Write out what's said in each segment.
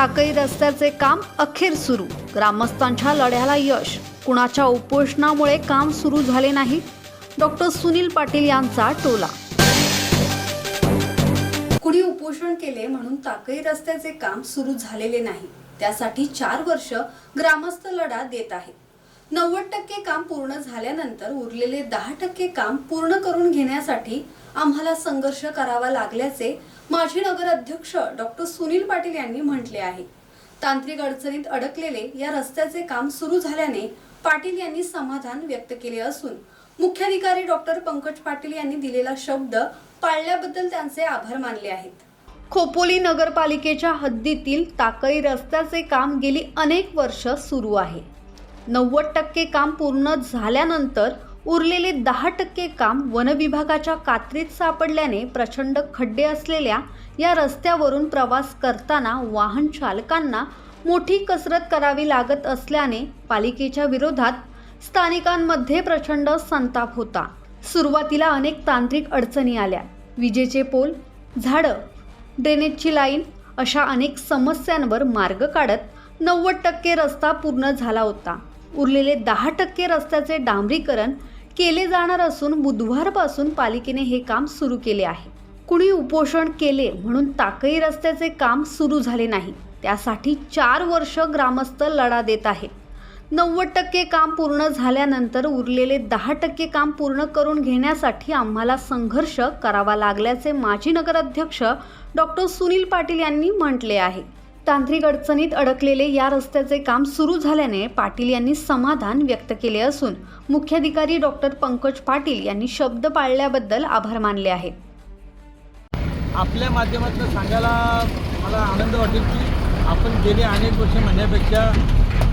टाकळी रस्त्याचे काम अखेर सुरू. ग्रामस्थांच्या लढ्याला यश. कुणाच्या उपोषणामुळे काम सुरू झाले नाही? डॉक्टर सुनील पाटील यांचा टोला. कुणी उपोषण केले म्हणून टाकळी रस्त्याचे काम सुरू झालेले नाही? त्यासाठी चार वर्ष ग्रामस्थ लढा देत आहेत. नव्वद टक्के काम पूर्ण झाल्यानंतर उरलेले दहा टक्के काम पूर्ण करून घेण्यासाठी आम्हाला संघर्ष करावा लागल्याचे माजी नगर अध्यक्ष डॉक्टर सुनील पाटील यांनी म्हटले आहे. तांत्रिक अडचणीत अडकलेले या रस्त्याचे काम सुरू झाल्याने पाटील यांनी समाधान व्यक्त केले असून मुख्याधिकारी डॉक्टर पंकज पाटील यांनी दिलेला शब्द पाळल्याबद्दल त्यांचे आभार मानले आहेत. खोपोली नगरपालिकेच्या हद्दीतील ताकळी रस्त्याचे काम गेली अनेक वर्ष सुरू आहे. नव्वद टक्के काम पूर्ण झाल्यानंतर उरलेले दहा टक्के काम वनविभागाच्या कात्रीत सापडल्याने प्रचंड खड्डे असलेल्या या रस्त्यावरून प्रवास करताना वाहन चालकांना मोठी कसरत करावी लागत असल्याने पालिकेच्या विरोधात स्थानिकांमध्ये प्रचंड संताप होता. सुरुवातीला अनेक तांत्रिक अडचणी आल्या. विजेचे पोल झाडं ड्रेनेजची लाईन अशा अनेक समस्यांवर मार्ग काढत नव्वद टक्के रस्ता पूर्ण झाला होता. उरलेले दहा टक्के रस्त्याचे डांबरीकरण केले जाणार असून बुधवारपासून पालिकेने हे काम सुरू केले आहे. कुणी उपोषण केले म्हणून ताकई रस्त्याचे काम सुरू झाले नाही. त्यासाठी चार वर्ष ग्रामस्थ लढा देत आहे नव्वद टक्के काम पूर्ण झाल्यानंतर उरलेले दहा टक्के काम पूर्ण करून घेण्यासाठी आम्हाला संघर्ष करावा लागल्याचे माजी नगराध्यक्ष डॉक्टर सुनील पाटील यांनी म्हटले आहे. तांत्रिक अडचणीत अडकलेले या रस्त्याचे काम सुरू झाल्याने पाटील यांनी समाधान व्यक्त केले असून मुख्याधिकारी डॉक्टर पंकज पाटील यांनी शब्द पाळल्याबद्दल आभार मानले आहेत. आपल्या माध्यमातून सांगायला मला आनंद वाटेल की आपण गेले अनेक वर्ष म्हणण्यापेक्षा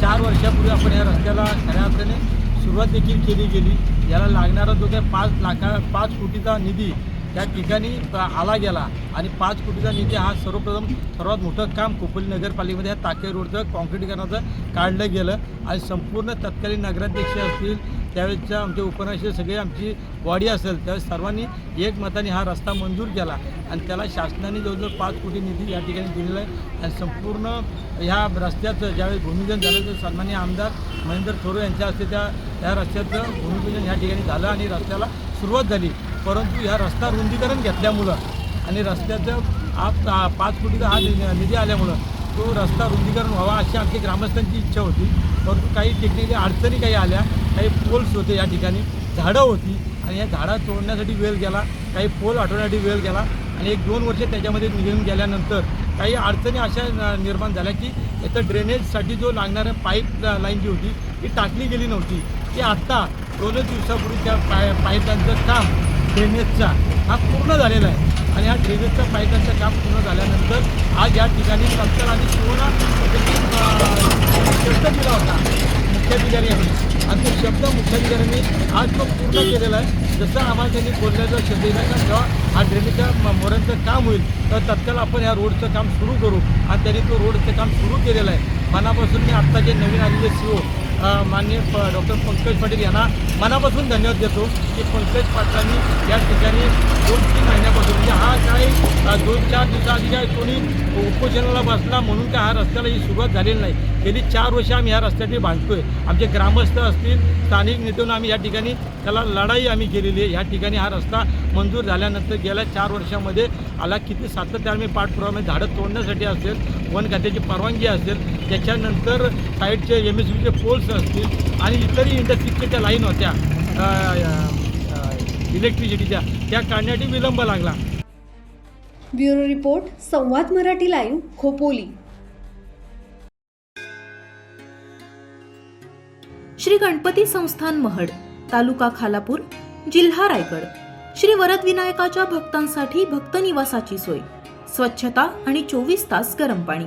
चार वर्षापूर्वी आपण या रस्त्याला खऱ्या अर्थाने सुरुवात देखील केली गेली. याला लागणारा जो काही पाच लाखा पाच कोटीचा निधी त्या ठिकाणी आला गेला. आणि पाच कोटीचा निधी हा सर्वप्रथम सर्वात मोठं काम खोपोली नगरपालिकेमध्ये ह्या ताके रोडचं कॉन्क्रिटीकरणाचं काढलं गेलं. आणि संपूर्ण तत्कालीन नगराध्यक्ष असतील त्यावेळेसच्या आमचे उपनगराध्यक्ष सगळे आमची बॉडी असेल त्यावेळेस सर्वांनी एकमताने हा रस्ता मंजूर केला. आणि त्याला शासनाने जवळजवळ पाच कोटी निधी या ठिकाणी दिलेला आहे. आणि संपूर्ण ह्या रस्त्याचं ज्यावेळेस भूमिपूजन झालं तर सन्मान्य आमदार महेंद्र थोरो यांच्या हस्ते त्या ह्या रस्त्याचं भूमिपूजन ह्या ठिकाणी झालं आणि रस्त्याला सुरुवात झाली. परंतु ह्या रस्ता रुंदीकरण घेतल्यामुळं आणि रस्त्याचं आप पाच कोटीचा हा नि- निधी आल्यामुळं तो रस्ता रुंदीकरण व्हावा अशी आमची ग्रामस्थांची इच्छा होती. परंतु काही टेक्निकली अडचणी काही आल्या काही पोल्स होते या ठिकाणी. झाडं होती आणि या झाडं तोडण्यासाठी वेळ गेला काही पोल हटवण्यासाठी वेळ गेला आणि एक दोन वर्ष त्याच्यामध्ये निघून गेल्यानंतर काही अडचणी अशा निर्माण झाल्या की याचं ड्रेनेजसाठी जो लागणाऱ्या पाईप लाईन जी होती ती टाकली गेली नव्हती. ती आत्ता दोनच दिवसापूर्वी त्या पाय पाईपलाईनचं काम ड्रेनेजचा हा पूर्ण झालेला आहे. आणि या ड्रेनेजच्या पाईपलाईनचं काम पूर्ण झाल्यानंतर आज या ठिकाणी तत्काल आणि पूर्ण शब्द दिला होता. मुख्याधिकारी यांनी आणि तो शब्द मुख्याधिकाऱ्यांनी आज तो पूर्ण केलेला आहे. जसं आम्हाला त्यांनी बोलल्याचा शब्द दिला का जेव्हा हा ड्रेनेजच्या मोऱ्यांचं मोरांचं काम होईल. तर तत्काल आपण ह्या रोडचं काम सुरू करू. आणि त्यांनी तो रोडचं काम सुरू केलेलं आहे. मनापासून मी आत्ता जे नवीन आलेले सी ओ माननीय प डॉक्टर पंकज पाटील यांना मनापासून धन्यवाद देतो की पंकज पाटलांनी या ठिकाणी दोन तीन महिन्यापासून म्हणजे हा काय दोन चार दिवसाआधी काय कोणी उपोषणाला बसला म्हणून काय हा रस्त्याला ही सुरुवात झालेली नाही गेली चार वर्ष आम्ही ह्या रस्त्याची बांधतोय. आमचे ग्रामस्थ असतील स्थानिक नेतून आम्ही या ठिकाणी त्याला लढाई आम्ही केलेली आहे. ह्या ठिकाणी हा रस्ता मंजूर झाल्यानंतर गेल्या चार वर्षामध्ये आला. किती सातत्याने आम्ही पाठपुरावा म्हणजे झाडं तोडण्यासाठी असेल वन खात्याची परवानगी असेल त्याच्यानंतर साईडचे एम एस बीचे पोल्स असतील आणि इतरही इंडस्ट्रीजच्या त्या लाईन होत्या इलेक्ट्रिसिटीच्या त्या काढण्यासाठी विलंब लागला. ब्युरो रिपोर्ट संवाद मराठी लाईव्ह खोपोली. श्री गणपती संस्थान महड तालुका खालापूर जिल्हा रायगड. श्री वरद विनायकाच्या भक्तांसाठी भक्त निवासाची सोय. स्वच्छता आणि चोवीस तास गरम पाणी.